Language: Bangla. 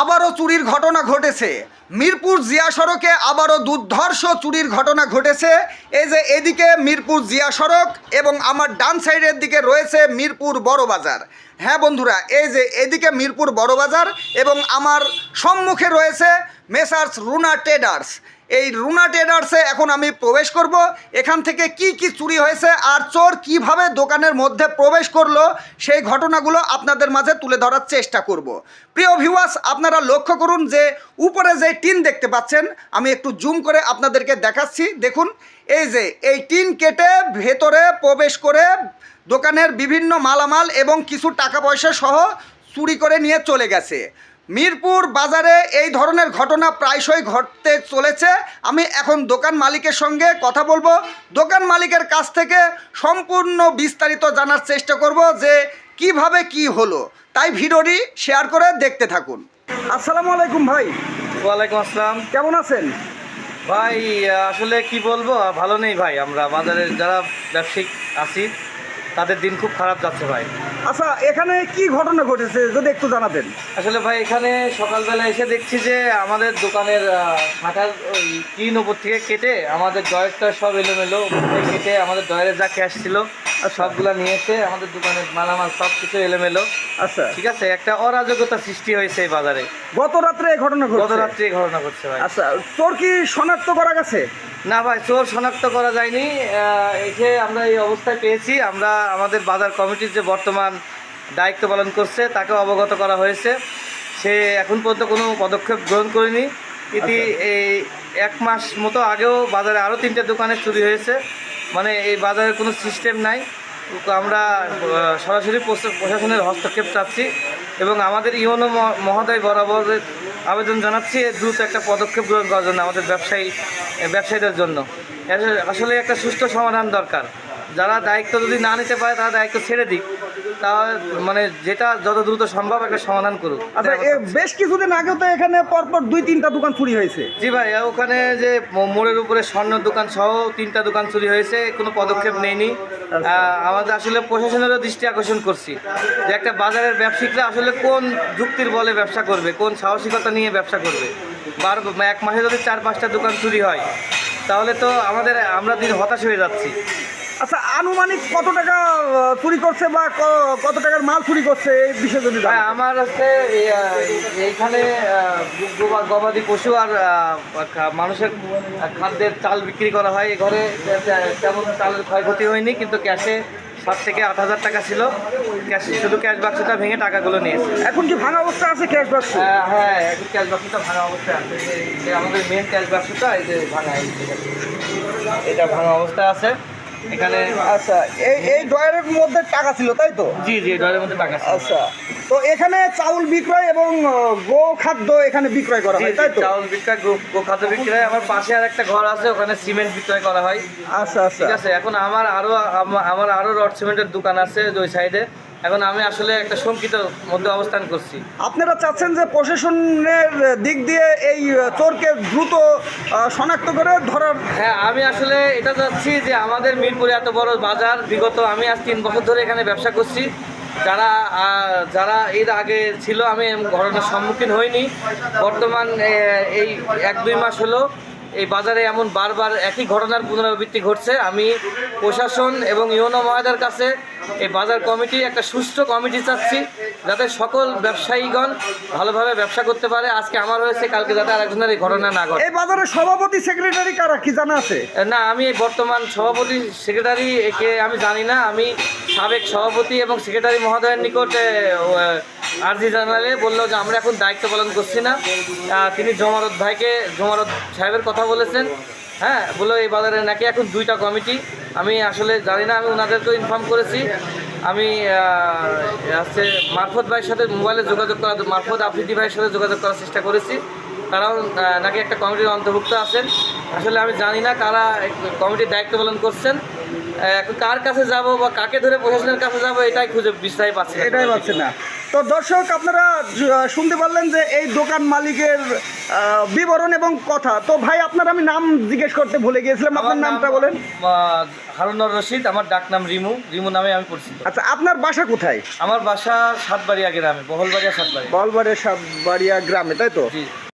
আবারও চুরির ঘটনা ঘটেছে। মিরপুর জিয়া সড়কে আবারও দুর্ধর্ষ চুরির ঘটনা ঘটেছে। এই যে এদিকে মিরপুর জিয়া সড়ক এবং আমার ডান সাইডের দিকে রয়েছে মিরপুর বড় বাজার। হ্যাঁ বন্ধুরা, এই যে এদিকে মিরপুর বড় বাজার এবং আমার সম্মুখে রয়েছে মেসার্স রুনা ট্রেডার্স। এই রুনা ট্রেডার্সে এখন আমি প্রবেশ করব। এখান থেকে কি কি চুরি হয়েছে আর চোর কীভাবে দোকানের মধ্যে প্রবেশ করল, সেই ঘটনাগুলো আপনাদের মাঝে তুলে ধরার চেষ্টা করব। প্রিয় ভিউয়ার্স আপনারা লক্ষ্য করুন যে উপরে যে টিন দেখতে পাচ্ছেন, আমি একটু জুম করে আপনাদেরকে দেখাচ্ছি। দেখুন, এই যে এই টিন কেটে ভেতরে প্রবেশ করে দোকানের বিভিন্ন মালামাল এবং কিছু টাকা পয়সা সহ চুরি করে নিয়ে চলে গেছে। মিরপুর বাজারে এই ধরনের ঘটনা প্রায়শই ঘটতে চলেছে। আমি এখন দোকান মালিকের সঙ্গে কথা বলব। দোকান মালিকের কাছ থেকে সম্পূর্ণ বিস্তারিত জানার চেষ্টা করব যে কীভাবে কি হলো। তাই ভিডিওটি শেয়ার করে দেখতে থাকুন। আসসালামু আলাইকুম ভাই। ওয়ালাইকুম আসসালাম। কেমন আছেন? ভাই আসলে কি বলব ভালো নেই ভাই আমরা। বাজারের যারা ব্যবসায়িক আছি তাদের দিন খুব খারাপ যাচ্ছে ভাই। আচ্ছা এখানে কি ঘটনা ঘটেছে? যদি একটু জানাবেন আসলে ভাই এখানে সকালবেলা এসে দেখছি যে আমাদের দোকানের শাটার ওই টিন ওপর থেকে কেটে আমাদের ডয়েরটা সব এলোমেলো কেটে আমাদের ডয়ের যা ক্যাশ ছিল সবগুলা নিয়ে এসে আমাদের দোকানে মালামাল সব কিছু এলোমেলো। আচ্ছা। ঠিক আছে একটা অরাজকতা সৃষ্টি হয়েছে এই বাজারে। গত রাত্রে এই ঘটনা গত রাত্রে এই ঘটনা ঘটছে ভাই। আচ্ছা চোর কি শনাক্ত করা গেছে? না ভাই চোর শনাক্ত করা যায়নি। এসে আমরা এই অবস্থায় পেয়েছি আমরা আমাদের বাজার কমিটির যে বর্তমান দায়িত্ব পালন করছে তাকে অবগত করা হয়েছে। সে এখন পর্যন্ত কোনো পদক্ষেপ গ্রহণ করেনি। ইতি এই এক মাস মতো আগেও বাজারে আরও তিনটে দোকানে চুরি হয়েছে। মানে এই বাজারের কোনো সিস্টেম নাই। আমরা সরাসরি প্রশাসনের হস্তক্ষেপ চাচ্ছি এবং আমাদের ইউনো মহোদয় বরাবর আবেদন জানাচ্ছি দ্রুত একটা পদক্ষেপ গ্রহণ করার জন্য আমাদের ব্যবসায়ী, ব্যবসায়ীদের জন্য। আসলে একটা সুস্থ সমাধান দরকার। যারা দায়িত্ব যদি না নিতে পারে, তারা দায়িত্ব ছেড়ে দিক। তা মানে যেটা যত দ্রুত সম্ভব একটা সমাধান করুক। আচ্ছা এ বেশ কিছুদিন আগেও তো এখানে পরপর দুই তিনটা দোকান চুরি হয়েছে। জি ভাই ওখানে যে মোড়ের উপরে স্বর্ণ দোকান সহ তিনটা দোকান চুরি হয়েছে কোনো পদক্ষেপ নেয়নি আমাদের আসলে প্রশাসনেরও দৃষ্টি আকর্ষণ করছি যে একটা বাজারের ব্যবসায়িকরা আসলে কোন যুক্তির বলে ব্যবসা করবে কোন সাহসিকতা নিয়ে ব্যবসা করবে। বার এক মাসে যদি চার পাঁচটা দোকান চুরি হয় তাহলে তো আমাদের আমরা দিন হতাশ হয়ে যাচ্ছি। আচ্ছা আনুমানিক কত টাকা চুরি করছে বা কত টাকার মাল চুরি করছে এই বিষয়ে যদি হ্যাঁ আমার হচ্ছে এইখানে গবাদি পশু আর মানুষের খাদ্যের চাল বিক্রি করা হয়। এই ঘরে তেমন চালের ক্ষয়ক্ষতি হয়নি কিন্তু ক্যাশে সাত থেকে আট হাজার টাকা ছিল। ক্যাশ শুধু ক্যাশ বাক্সটা ভেঙে টাকাগুলো নিয়েছে। এখন কি ভাঙা অবস্থা আছে ক্যাশ বাক্স? হ্যাঁ হ্যাঁ এখন ক্যাশ বাক্সটা ভাঙা অবস্থায় আছে। আমাদের মেন ক্যাশ বাক্সটা এই যে ভাঙা এটা ভাঙা অবস্থায় আছে। এখানে আচ্ছা এই এই ড্রয়ারের মধ্যে টাকা ছিল তাই তো? জি জি ড্রয়ারের মধ্যে টাকা ছিল। আচ্ছা তো এখানে চাউল বিক্রয় এবং গো খাদ্য এখানে বিক্রয় করা হয় তাই তো? চাউল বিক্রয় গো- গোখাদ্য বিক্রয়। আমার পাশে আর একটা ঘর আছে ওখানে সিমেন্ট বিক্রয় করা হয়। আচ্ছা আচ্ছা। ঠিক আছে এখন আমার আরও আমার আরও রড সিমেন্টের দোকান আছে ওই সাইডে। এখন আমি আসলে একটা শঙ্কিত মধ্যে অবস্থান করছি। আপনারা চাচ্ছেন যে প্রশাসনের দিক দিয়ে এই চোরকে দ্রুত শনাক্ত করে ধরার হ্যাঁ আমি আসলে এটা চাচ্ছি যে আমাদের মিরপুরে এত বড় বাজার বিগত আমি আজ তিন বছর ধরে এখানে ব্যবসা করছি। যারা যারা এর আগে ছিল আমি ঘটনার সম্মুখীন হইনি। বর্তমান এই এক দুই মাস হলো। এই বাজারে এমন বারবার একই ঘটনার পুনরাবৃত্তি ঘটছে। আমি প্রশাসন এবং ইউনো মহাদার কাছে এই বাজার কমিটি একটা সুষ্ঠু কমিটি চাচ্ছি যাতে সকল ব্যবসায়ীগণ ভালোভাবে ব্যবসা করতে পারে। আজকে আমার হয়েছে কালকে যাতে আরেকজনের এই ঘটনা না ঘটে। এই বাজারের সভাপতি সেক্রেটারি কারা কি জানা আছে? না আমি বর্তমান সভাপতি সেক্রেটারি একে আমি জানি না। আমি সাবেক সভাপতি এবং সেক্রেটারি মহোদয়ের নিকট আর্জি জানালে বলল যে আমরা এখন দায়িত্ব পালন করছি না। তিনি জমারত ভাইকে জমারত সাহেবের কথা বলেছেন। হ্যাঁ বলল এই বাজারে নাকি এখন দুইটা কমিটি। আমি আসলে জানি না আমি ওনাদেরকেও ইনফর্ম করেছি। আমি আহ, আছে মারফত ভাইয়ের সাথে মোবাইলে যোগাযোগ করা মারফত আফ্রিদি ভাইয়ের সাথে যোগাযোগ করার চেষ্টা করেছি। তারাও নাকি একটা কমিটির অন্তর্ভুক্ত আছেন। আসলে আমি জানি না কারা কমিটির দায়িত্ব পালন করছেন। এখন কার কাছে যাব বা কাকে ধরে প্রশাসনের কাছে যাব এটাই খুঁজে বিস্তারিত পাচ্ছি এটাই পাচ্ছে না। তো দর্শক আপনারা শুনতে পারলেন যে এই দোকান মালিকের বিবরণ এবং কথা। তো ভাই আপনার আমি নাম জিজ্ঞেস করতে ভুলে গিয়েছিলাম। আপনার নামটা বলেন। হারুনর রশিদ আমার ডাক নাম রিমু। রিমু নামে আমি পরিচিত। আচ্ছা আপনার বাসা কোথায়? আমার বাসা সাতবাড়িয়া গ্রামে বহলবাড়িয়া সাতবাড়িয়া। বহলবাড়িয়া সাতবাড়িয়া গ্রামে তাই তো? জি।